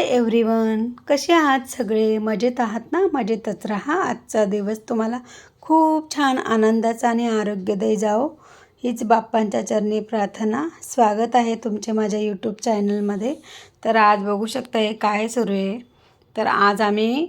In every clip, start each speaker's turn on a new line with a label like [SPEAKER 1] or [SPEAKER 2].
[SPEAKER 1] Everyone कसे आहात सगळे? मजेत आहात ना? मजेतच राहा. आजचा दिवस तुम्हाला खूप छान आनंदाचा आणि आरोग्यदायी जाओ हीच बाप्पांच्या चरणी प्रार्थना. स्वागत आहे तुमचे माझ्या यूट्यूब चॅनलमध्ये तर आज बघू शकता हे काय सुरू आहे. तर आज आम्ही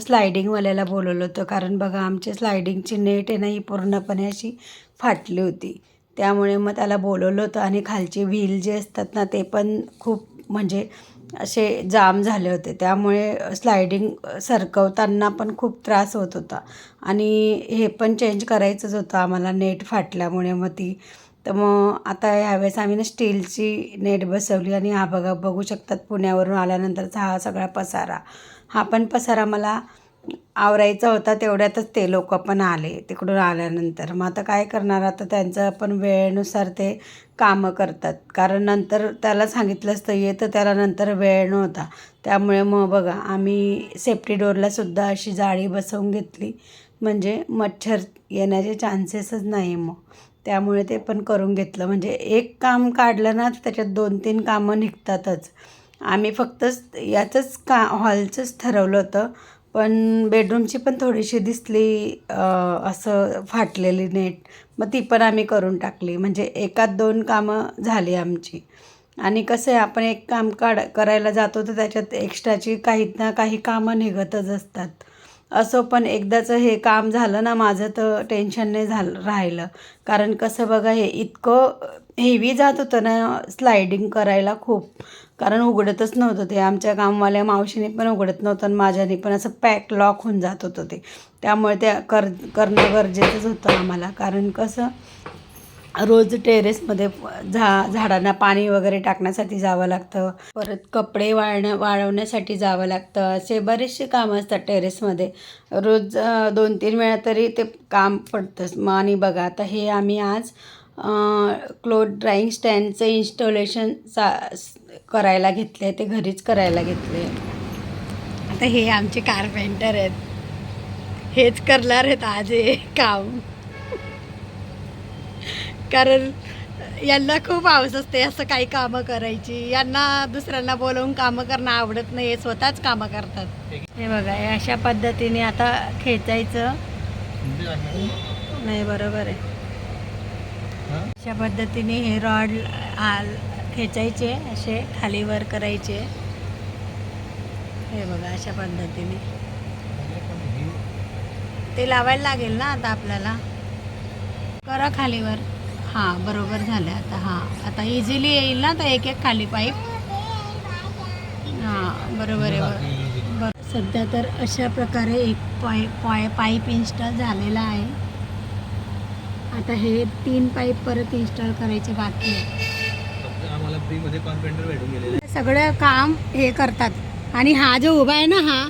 [SPEAKER 1] स्लायडिंगवाल्याला बोलवलं होतं. कारण बघा आमची स्लायडिंगची नेट आहे ना ही पूर्णपणे अशी फाटली होती. त्यामुळे मग त्याला बोलवलं होतं. आणि खालचे व्हील जे असतात ना ते पण खूप म्हणजे असे जाम झाले होते. त्यामुळे स्लायडिंग सरकवताना पण खूप त्रास होत होता. आणि हे पण चेंज करायचंच होतं आम्हाला नेट फाटल्यामुळे मग ती. तर मग आता ह्यावेळेस आम्ही ना स्टीलची नेट बसवली आणि हा बघा बघू शकतात पुण्यावरून आल्यानंतरचा हा सगळा पसारा. हा पण पसारा मला आवरायचा होता तेवढ्यातच ते लोक पण आले तिकडून आल्यानंतर. मग आता काय करणार? आता त्यांचं पण वेळेनुसार ते कामं करतात. कारण नंतर त्याला सांगितलं असतं ये तर त्याला नंतर वेळ नव्हता. त्यामुळे मग बघा आम्ही सेफ्टी डोरलासुद्धा अशी जाळी बसवून घेतली. म्हणजे मच्छर येण्याचे चान्सेसच नाही मग. त्यामुळे ते पण करून घेतलं. म्हणजे एक काम काढलं ना त्याच्यात दोन तीन कामं निघतातच. आम्ही फक्तच याचंच का हॉलचंच ठरवलं होतं. पण बेडरूमची पण थोडीशी दिसली असं फाटलेली नेट. मग ती पण आम्ही करून टाकली. म्हणजे एकात दोन कामं झाली आमची. आणि कसं आहे आपण एक काम काढ करायला जातो तर त्याच्यात एक्स्ट्राची काही ना काही कामं निघतच असतात. असं पण एकदाचं हे काम झालं ना माझं तर टेन्शन नाही झालं राहिलं. कारण कसं बघा हे इतकं हेवी जात होतं ना स्लायडिंग करायला खूप. कारण उघडतच नव्हतं ते. आमच्या कामवाल्या मावशीने पण उघडत नव्हतं आणि माझ्याने पण असं पॅक लॉक होऊन जात होतं ते. त्यामुळे ते कर करणं गरजेचंच होतं आम्हाला. कारण कसं रोज टेरेसमध्ये झा झाडांना पाणी वगैरे टाकण्यासाठी जावं लागतं. परत कपडे वाळणं वाळवण्यासाठी जावं लागतं. असे बरेचसे कामं असतात टेरेसमध्ये रोज दोन तीन वेळा तरी ते काम पडतंच. मग आणि बघा आता हे आम्ही आज क्लोथ ड्राईंग स्टँडचं इन्स्टॉलेशन चा करायला घेतले ते घरीच करायला घेतले आता हे आमचे कारपेंटर आहेत. हेच करणार आहेत आज हे काम. कारण यांना खूप हौस असते असं काही कामं करायची. यांना दुसऱ्यांना बोलवून कामं करणं आवडत नाही हे स्वतःच कामं करतात. हे बघा हे अशा पद्धतीने आता खेचायचं. नाही बरोबर आहे. अशा पद्धतीने हे रॉड खेचायचे असे खाली वर करायचे. हे बघा अशा पद्धतीने. ते लावायला लागेल ना आता आपल्याला? करा खालीवर हां बरोबर झालं आता हां. आता इझिली येईल ना आता एक एक खाली पाईप? हां बरोबर आहे बरं बरं सध्या तर अशा प्रकारे एक पाय पाय पाईप इन्स्टॉल झालेला आहे. आता हे तीन पाईप परत इन्स्टॉल करायचे बाकी आहे. सगळं काम हे करतात. आणि हा जो उभा आहे ना हा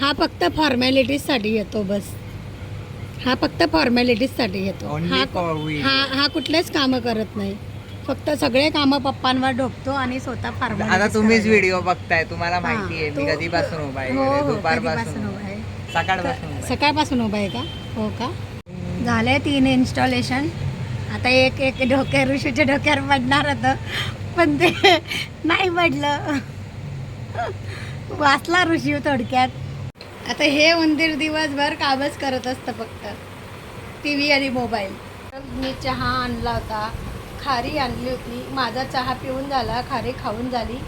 [SPEAKER 1] हा फक्त फॉर्मॅलिटीजसाठी येतो बस. हा फक्त फॉर्मॅलिटीजसाठी येतो. हा हा हा कुठलेच कामं करत नाही. फक्त सगळे कामं पप्पांवर ढोकतो आणि स्वतः फॉर्मॅलिटीज
[SPEAKER 2] आता तुम्हीच. व्हिडिओ बघताय. तुम्हाला माहिती आहे. मी
[SPEAKER 1] तो-
[SPEAKER 2] कधीपासून उभा आहे? दुपारपासून सकाळपासून उभा आहे.
[SPEAKER 1] सकाळपासून उभा आहे का? हो का? झाले तीन इन्स्टॉलेशन आता एक एक डोक्या ऋषीच्या डोक्यावर पडणार होतं. पण ते नाही पडलं. वाचला ऋषी थोडक्यात. आता हे उंदीर दिवसभर कामच करत असतं फक्त. टी व्ही आणि मोबाईल. मी चहा आणला होता. खारी आणली होती. माझा चहा पिऊन झाला. खारी खाऊन झाली.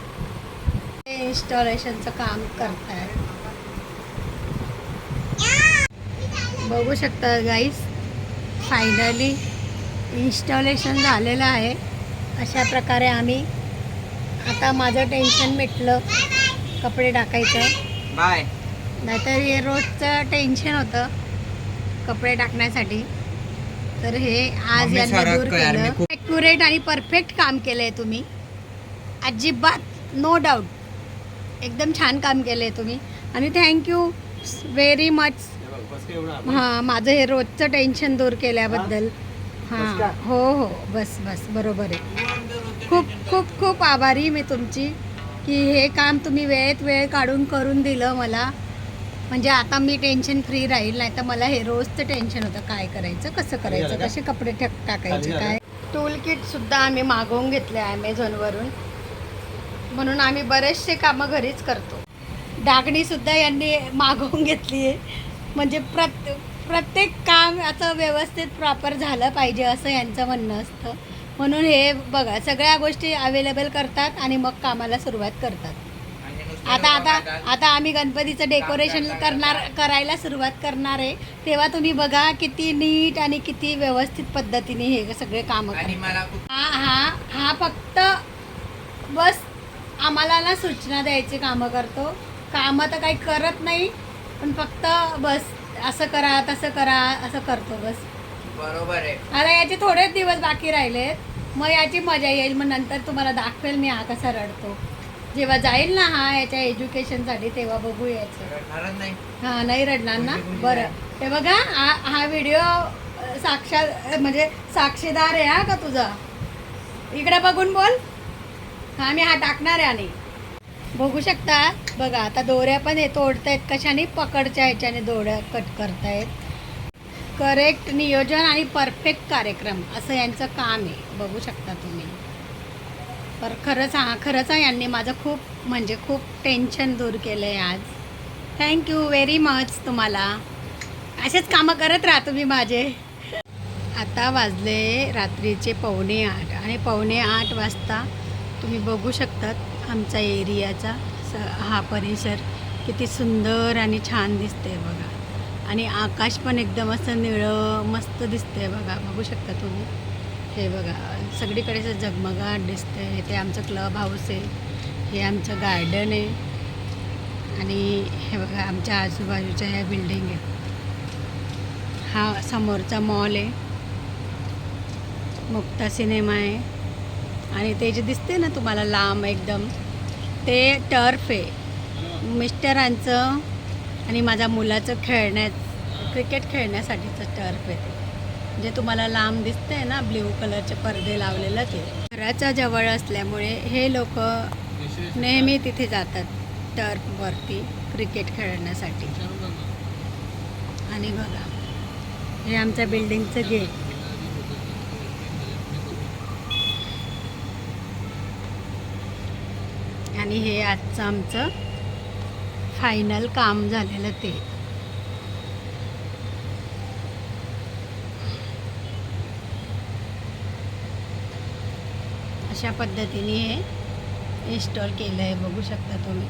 [SPEAKER 1] ते इन्स्टॉलेशनचं काम करताय. बघू शकता गाईस फायनली इन्स्टॉलेशन झालेलं आहे. अशा प्रकारे आम्ही आता माझं टेन्शन मिटलं कपडे टाकायचं.
[SPEAKER 2] बाय.
[SPEAKER 1] नाहीतर हे रोजचं टेन्शन होतं कपडे टाकण्यासाठी. तर हे आज यांनी दूर केलं. ॲक्युरेट आणि परफेक्ट काम केलं आहे तुम्ही. अजिबात नो डाऊट एकदम छान काम केलं आहे तुम्ही. आणि थँक्यू व्हेरी मच हां माझं हे रोजचं टेन्शन दूर केल्याबद्दल. हां? हो हो बस बस बरोबर आहे. खूप खूप खूप आभारी मी तुमची की हे काम तुम्ही वेळेत वेळ काढून करून दिलं मला. म्हणजे आता मी टेन्शन फ्री राहील नाही तर मला हे रोजचं टेन्शन होतं. काय करायचं कसं करायचं कसे कपडे टाक टाकायचे काय? टूल किट सुद्धा आम्ही मागवून घेतले ॲमेझॉनवरून म्हणून आम्ही बरेचसे कामं घरीच करतो. डागणीसुद्धा यांनी मागवून घेतली आहे म्हणजे प्रत्ये प्रत्येक काम आता व्यवस्थित प्रॉपर झालं पाहिजे असं यांचं म्हणणं असतं. म्हणून हे बघा सगळ्या गोष्टी अवेलेबल करतात आणि मग कामाला सुरुवात करतात. आता आता आता आम्ही गणपतीचं डेकोरेशन करणार करायला सुरुवात करणार आहे. तेव्हा तुम्ही बघा किती नीट आणि किती व्यवस्थित पद्धतीने हे सगळे कामं हा हा हा फक्त बस आम्हाला ना सूचना द्यायची कामं करतो. कामं तर काही करत नाही पण फक्त बस असं करा तसं करा असं करतो बस.
[SPEAKER 2] बरोबर आहे.
[SPEAKER 1] आता याचे थोडेच दिवस बाकी राहिले. मग याची मजा येईल मग नंतर तुम्हाला दाखवेल मी हा कसा रडतो. जेव्हा जाईल ना हा याच्या एज्युकेशनसाठी तेव्हा बघू याचं.
[SPEAKER 2] नाही.
[SPEAKER 1] हा नाही रडणार ना? बरं. ते बघा हा हा व्हिडिओ साक्षात म्हणजे साक्षीदार आहे हा का तुझा? इकडे बघून बोल. हा मी हा टाकणार आहे आणि. बघू शकता? बघा आता दोऱ्या पण हे तोडतायत कशाने? पकडच्या ह्याच्याने दोऱ्या कट करतायत. करेक्ट नियोजन आणि परफेक्ट कार्यक्रम असं यांचं काम आहे. बघू शकता तुम्ही. पर खरंच हा खरंच हा यांनी माझं खूप म्हणजे खूप टेन्शन दूर केलं आहे आज थँक्यू व्हेरी मच तुम्हाला. असेच कामं करत राहा तुम्ही माझे. आता वाजले रात्रीचे पावणे आठ आणि पावणे आठ वाजता तुम्ही बघू शकतात आमचा एरियाचा. हा परिसर किती सुंदर आणि छान दिसतंय बघा. आणि आकाश पण एकदम असं निळं मस्त दिसतंय बघा. बघू शकता तुम्ही? हे बघा सगळीकडे असं जगमगाट दिसतंय. ते आमचं क्लब हाऊस आहे. हे आमचं गार्डन आहे. आणि हे बघा आमच्या आजूबाजूच्या ह्या बिल्डिंग आहेत हा समोरचा मॉल आहे. मुक्ता सिनेमा आहे. आणि ते जे दिसते ना तुम्हाला लांब एकदम ते टर्फ आहे. मिस्टरांचं आणि माझ्या मुलाचं खेळण्यात क्रिकेट खेळण्यासाठीचं टर्फ आहे ते. जे तुम्हाला लांब दिसतंय ना ब्ल्यू कलरचे पडदे लावलेलं ते. घराच्या जवळ असल्यामुळे हे लोक नेहमी तिथे जातात टर्फवरती क्रिकेट खेळण्यासाठी. आणि बघा हे आमच्या बिल्डिंगचं गेट आणि हे आजचं आमचं फायनल काम झालेलं ते. अशा पद्धतीने हे इन्स्टॉल केलं आहे बघू शकता तुम्ही.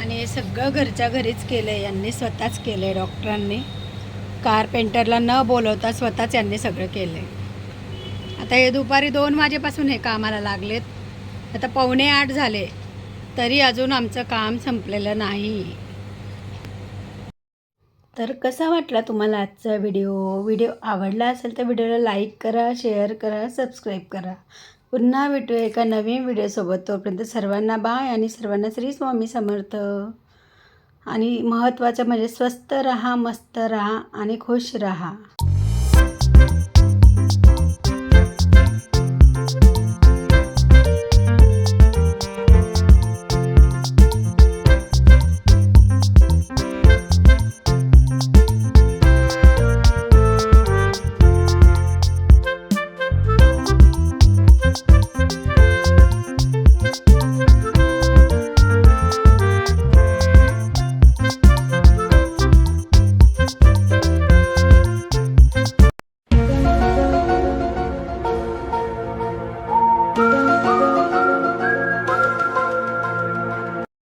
[SPEAKER 1] आणि हे सगळं घरच्या घरीच केलं आहे यांनी स्वतःच केलं आहे डॉक्टरांनी. कारपेंटरला न बोलवता स्वतःच यांनी सगळं केलं आहे आता हे दुपारी दोन वाजेपासून हे कामाला लागलेत. आता पावणे आठ झाले. तरी अजून आमचं काम संपलेलं नाही. तर कसा वाटला तुम्हाला आजचा व्हिडिओ? व्हिडिओ आवडला असेल तर व्हिडिओला लाईक करा शेअर करा सबस्क्राईब करा. पुन्हा भेटू एका नवीन व्हिडिओसोबत तोपर्यंत सर्वांना बाय आणि सर्वांना श्री स्वामी समर्थ. आणि महत्त्वाचं म्हणजे स्वस्त रहा मस्त रहा आणि खुश रहा.